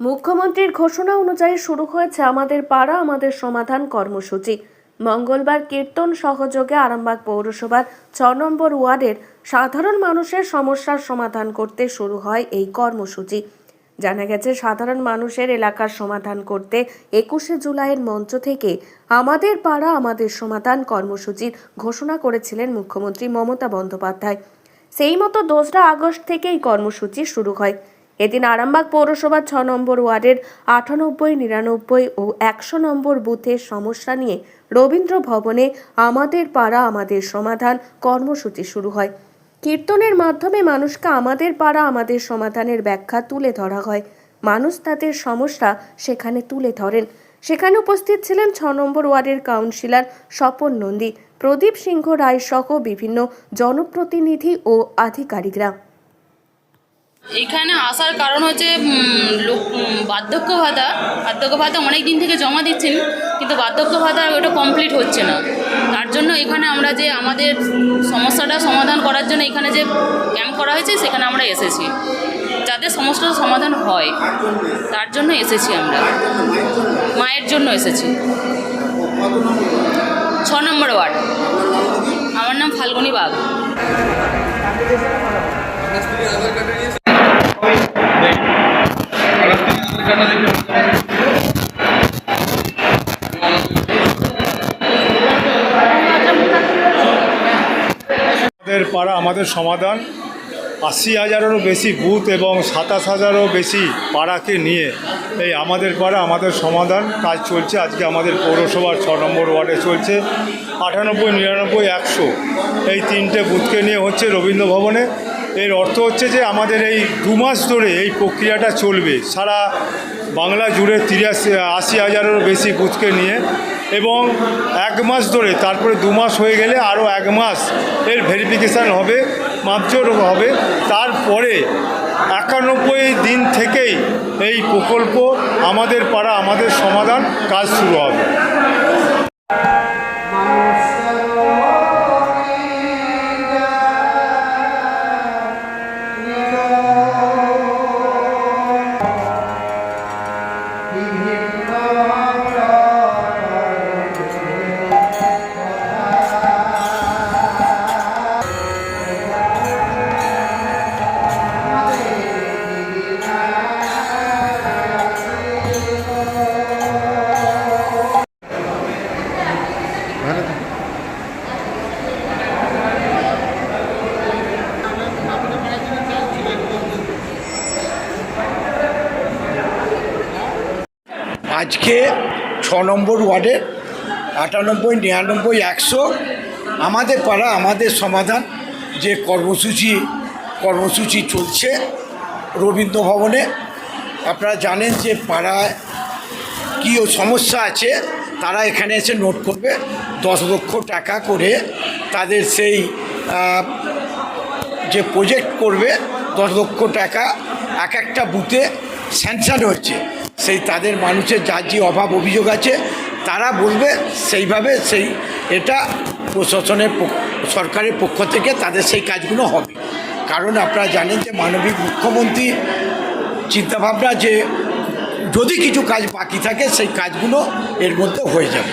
মুখ্যমন্ত্রীর ঘোষণা অনুযায়ী শুরু হয়েছে আমাদের পাড়া, আমাদের সমাধান কর্মসূচি। মঙ্গলবার কীর্তন সহযোগে আরামবাগ পৌরসভার ছ নম্বর ওয়ার্ডের সাধারণ মানুষের সমস্যার সমাধান করতে শুরু হয় এই কর্মসূচি। জানা গেছে, সাধারণ মানুষের এলাকার সমাধান করতে একুশে জুলাইয়ের মঞ্চ থেকে আমাদের পাড়া, আমাদের সমাধান কর্মসূচির ঘোষণা করেছিলেন মুখ্যমন্ত্রী মমতা বন্দ্যোপাধ্যায়। সেই মতো দোসরা আগস্ট থেকে এই কর্মসূচি শুরু হয়। এদিন আরামবাগ পৌরসভার ছ নম্বর ওয়ার্ডের আটানব্বই, নিরানব্বই ও একশো নম্বর বুথের সমস্যা নিয়ে রবীন্দ্র ভবনে আমাদের পাড়া, আমাদের সমাধান কর্মসূচি শুরু হয়। কীর্তনের মাধ্যমে মানুষকে আমাদের পাড়া, আমাদের সমাধানের ব্যাখ্যা তুলে ধরা হয়। মানুষ তাদের সমস্যা সেখানে তুলে ধরেন। সেখানে উপস্থিত ছিলেন ছ নম্বর ওয়ার্ডের কাউন্সিলর স্বপন নন্দী, প্রদীপ সিংহ রায় সহ বিভিন্ন জনপ্রতিনিধি ও আধিকারিকরা। এখানে আসার কারণ হচ্ছে লোক বার্ধক্য ভাতা বার্ধক্য ভাতা অনেক দিন থেকে জমা দিচ্ছেন, কিন্তু বার্ধক্য ভাতা ওটা কমপ্লিট হচ্ছে না। তার জন্য এখানে আমরা যে আমাদের সমস্যাটা সমাধান করার জন্য এখানে যে ক্যাম্প করা হয়েছে, সেখানে আমরা এসেছি। যাতে সমস্যার সমাধান হয়, তার জন্য এসেছি আমরা। মায়ের জন্য এসেছি। ছ নম্বর ওয়ার্ড। আমার নাম ফাল্গুনি বাগ। পাড়া আমাদের সমাধান। আশি হাজারেরও বেশি বুথ এবং সাতাশ হাজারও বেশি পাড়াকে নিয়ে এই আমাদের পাড়া আমাদের সমাধান কাজ চলছে। আজকে আমাদের পৌরসভার ছ নম্বর ওয়ার্ডে চলছে। আটানব্বই, নিরানব্বই, একশো এই তিনটে বুথকে নিয়ে হচ্ছে রবীন্দ্র ভবনে এর অর্থ হচ্ছে যে আমাদের এই দু মাস ধরে এই প্রক্রিয়াটা চলবে। সারা বাংলা জুড়ে তিরাশি, আশি হাজারেরও বেশি বুথকে নিয়ে এবং এক মাস ধরে, তারপরে দু মাস হয়ে গেলে আরও এক মাস এর ভেরিফিকেশান হবে মাপজোর হবে। তারপরে একানব্বই দিন থেকেই এই প্রকল্প আমাদের পাড়া, আমাদের সমাধান কাজ শুরু হবে। আজকে ছ নম্বর ওয়ার্ডের আটানব্বই, নিরানব্বই, একশো আমাদের পাড়া, আমাদের সমাধান যে কর্মসূচি কর্মসূচি চলছে রবীন্দ্র ভবনে। আপনারা জানেন যে পাড়ায় কী সমস্যা আছে, তারা এখানে এসে নোট করবে। দশ লক্ষ টাকা করে তাদের সেই যে প্রজেক্ট করবে, দশ লক্ষ টাকা এক একটা বুথে স্যাংশন হচ্ছে। সেই তাদের মানুষের যার যে অভাব অভিযোগ আছে, তারা বলবে সেইভাবে সেই, এটা প্রশাসনের সরকারের পক্ষ থেকে তাদের সেই কাজগুলো হবে। কারণ আপনারা জানেন যে মানবিক মুখ্যমন্ত্রী চিন্তাভাবনা যে যদি কিছু কাজ বাকি থাকে, সেই কাজগুলো এর মধ্যে হয়ে যাবে।